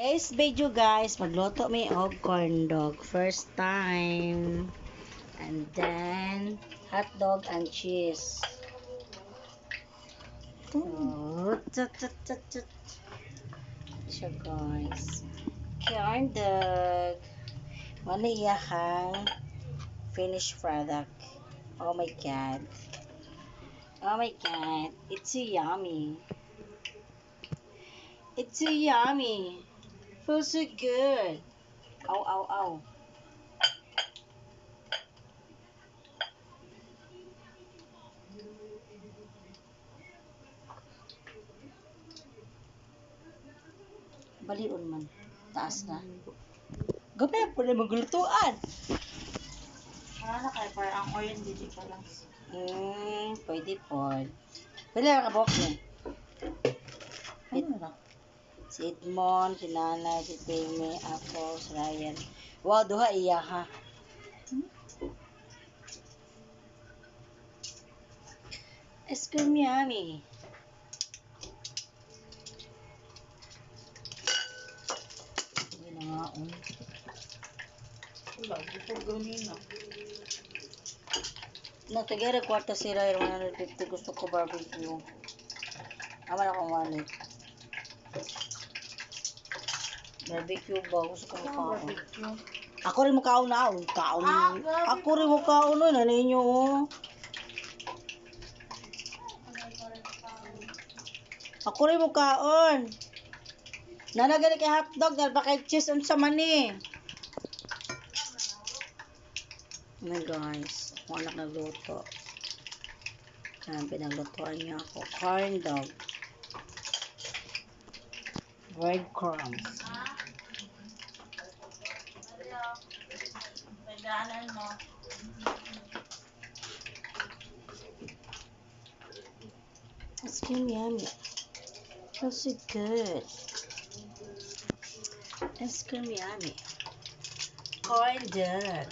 Today's video guys, magluto mi og corn dog. First time. And then, hot dog and cheese. Oh, tut, tut, tut, tut. Siya guys. Corn dog. Wala iyahang finished product. Oh my god. Oh my god. It's so yummy. It's so yummy. Feels so good. Ow, ow, ow. Balion man. Taas na. Po na maglutuan. Ano na kaya para ang oil dito pa lang. Hmm, pwede po. Pwede na kabok niya. Na? Si Edmond, si Nanay, si Teme, ako, si Ryan. Wow, duha iya ha. Yummy. Hindi na nga, um. Wala, bukod ganina. Natagara kwarta si Ryan, 150. Gusto ko barbecue. Aman akong wallet. Barbecue ba? Gusto ko makaon. Barbecue. Ako rin mo kaon na. oh. Kaon. Ah. Ako rin mo kaon nun. Ano ninyo? oh. Ako rin mo kaon. Nanagani kay hotdog. Dahil ba kay cheese ang sama ni. Oh my guys. Ako anak nagluto. Yan, pinaglutoan niya ako. Corn dog. Breadcrumbs. Pagdaanan mo. Ice cream yummy. Feels so good. Ice cream yummy. Corn dog.